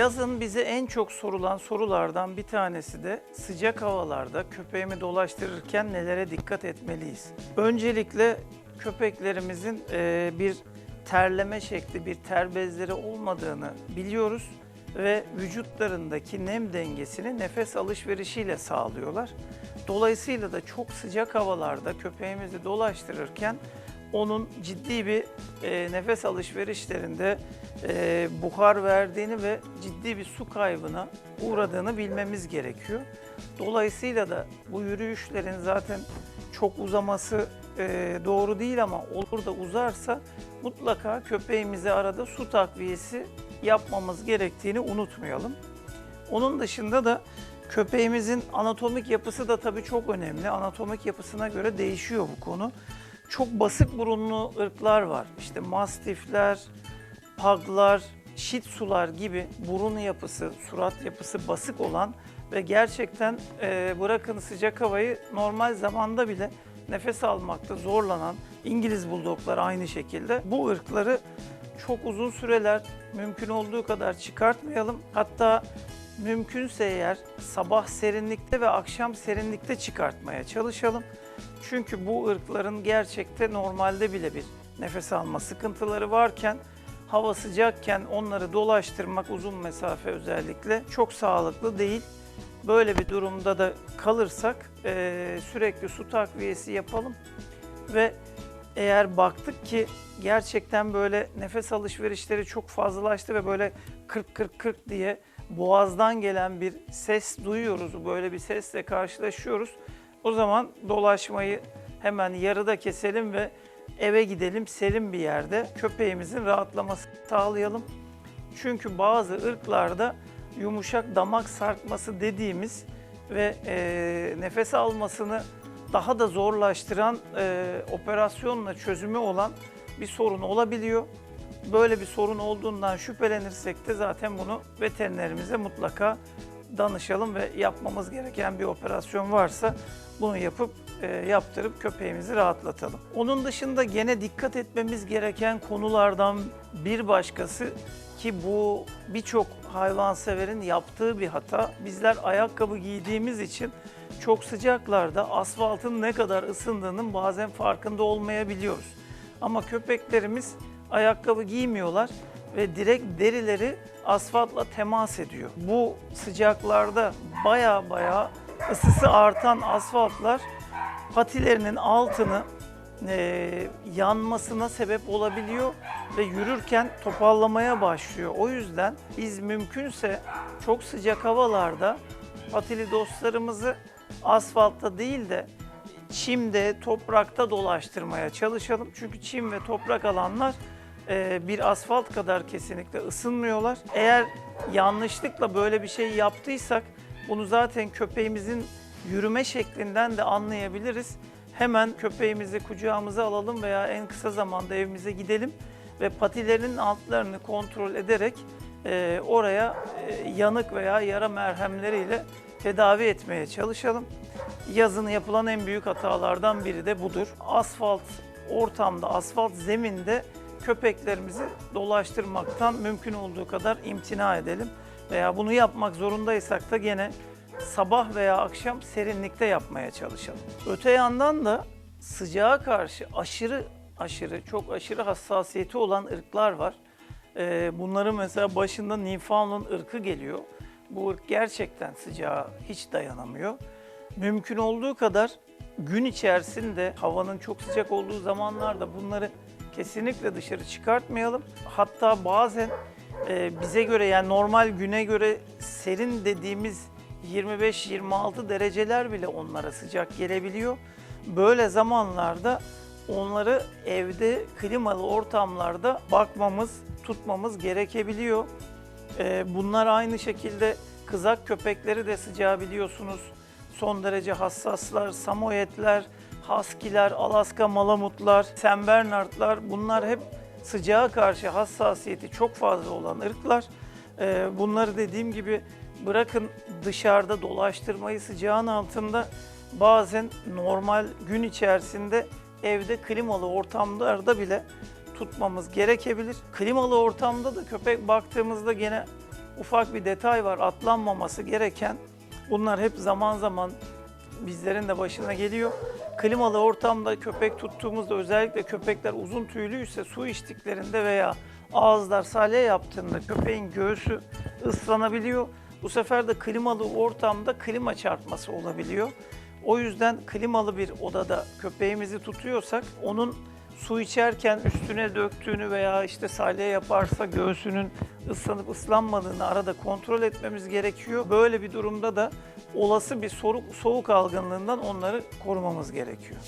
Yazın bize en çok sorulan sorulardan bir tanesi de sıcak havalarda köpeğimi dolaştırırken nelere dikkat etmeliyiz? Öncelikle köpeklerimizin eee, bir terleme şekli, bir ter bezleri olmadığını biliyoruz ve vücutlarındaki nem dengesini nefes alışverişiyle sağlıyorlar. Dolayısıyla da çok sıcak havalarda köpeğimizi dolaştırırken onun ciddi bir e, nefes alışverişlerinde e, buhar verdiğini ve ciddi bir su kaybına uğradığını bilmemiz gerekiyor. Dolayısıyla da bu yürüyüşlerin zaten çok uzaması e, doğru değil ama olur da uzarsa mutlaka köpeğimize arada su takviyesi yapmamız gerektiğini unutmayalım. Onun dışında da köpeğimizin anatomik yapısı da tabii çok önemli. Anatomik yapısına göre değişiyor bu konu. Çok basık burunlu ırklar var. İşte mastifler, paglar, şit gibi burun yapısı, surat yapısı basık olan ve gerçekten e, bırakın sıcak havayı normal zamanda bile nefes almakta zorlanan İngiliz buldoklar aynı şekilde. Bu ırkları çok uzun süreler mümkün olduğu kadar çıkartmayalım. Hatta mümkünse eğer sabah serinlikte ve akşam serinlikte çıkartmaya çalışalım. Çünkü bu ırkların gerçekte normalde bile bir nefes alma sıkıntıları varken hava sıcakken onları dolaştırmak uzun mesafe özellikle çok sağlıklı değil. Böyle bir durumda da kalırsak eee, sürekli su takviyesi yapalım ve eğer baktık ki gerçekten böyle nefes alışverişleri çok fazlalaştı ve böyle 40-40-40 diye boğazdan gelen bir ses duyuyoruz, böyle bir sesle karşılaşıyoruz. O zaman dolaşmayı hemen yarıda keselim ve eve gidelim serin bir yerde köpeğimizin rahatlamasını sağlayalım. Çünkü bazı ırklarda yumuşak damak sarkması dediğimiz ve e, nefes almasını daha da zorlaştıran e, operasyonla çözümü olan bir sorun olabiliyor. Böyle bir sorun olduğundan şüphelenirsek de zaten bunu veterinerimize mutlaka danışalım ve yapmamız gereken bir operasyon varsa bunu yapıp e, yaptırıp köpeğimizi rahatlatalım. Onun dışında gene dikkat etmemiz gereken konulardan bir başkası ki bu birçok hayvanseverin yaptığı bir hata. Bizler ayakkabı giydiğimiz için çok sıcaklarda asfaltın ne kadar ısındığının bazen farkında olmayabiliyoruz. Ama köpeklerimiz ayakkabı giymiyorlar ve direkt derileri asfaltla temas ediyor. Bu sıcaklarda baya baya ısısı artan asfaltlar patilerinin altını e, yanmasına sebep olabiliyor ve yürürken topallamaya başlıyor. O yüzden biz mümkünse çok sıcak havalarda patili dostlarımızı asfaltta değil de çimde, toprakta dolaştırmaya çalışalım. Çünkü çim ve toprak alanlar e, bir asfalt kadar kesinlikle ısınmıyorlar. Eğer yanlışlıkla böyle bir şey yaptıysak bunu zaten köpeğimizin yürüme şeklinden de anlayabiliriz. Hemen köpeğimizi kucağımıza alalım veya en kısa zamanda evimize gidelim ve patilerinin altlarını kontrol ederek e, oraya e, yanık veya yara merhemleriyle tedavi etmeye çalışalım. Yazın yapılan en büyük hatalardan biri de budur. Asfalt ortamda, asfalt zeminde köpeklerimizi dolaştırmaktan mümkün olduğu kadar imtina edelim. Veya bunu yapmak zorundaysak da gene sabah veya akşam serinlikte yapmaya çalışalım. Öte yandan da sıcağa karşı aşırı aşırı çok aşırı hassasiyeti olan ırklar var. Ee, bunların mesela başında Newfoundland ırkı geliyor. Bu ırk gerçekten sıcağa hiç dayanamıyor. Mümkün olduğu kadar gün içerisinde havanın çok sıcak olduğu zamanlarda bunları kesinlikle dışarı çıkartmayalım. Hatta bazen e, bize göre yani normal güne göre serin dediğimiz 25-26 dereceler bile onlara sıcak gelebiliyor. Böyle zamanlarda onları evde klimalı ortamlarda bakmamız, tutmamız gerekebiliyor. Ee, Bunlar aynı şekilde kızak köpekleri de sıcağı biliyorsunuz. Son derece hassaslar, samoyedler, haskiler, Alaska malamutlar, Sen Bernardlar bunlar hep sıcağa karşı hassasiyeti çok fazla olan ırklar. Ee, Bunları dediğim gibi bırakın dışarıda dolaştırmayı sıcağın altında bazen normal gün içerisinde evde klimalı ortamlarda bile tutmamız gerekebilir. Klimalı ortamda da köpek baktığımızda gene ufak bir detay var atlanmaması gereken. Bunlar hep zaman zaman bizlerin de başına geliyor. Klimalı ortamda köpek tuttuğumuzda özellikle köpekler uzun tüylüyse su içtiklerinde veya ağızlar salya yaptığında köpeğin göğsü ıslanabiliyor. Bu sefer de klimalı ortamda klima çarpması olabiliyor. O yüzden klimalı bir odada köpeğimizi tutuyorsak onun su içerken üstüne döktüğünü veya işte salya yaparsa göğsünün ıslanıp ıslanmadığını arada kontrol etmemiz gerekiyor. Böyle bir durumda da olası bir soğuk, soğuk algınlığından onları korumamız gerekiyor.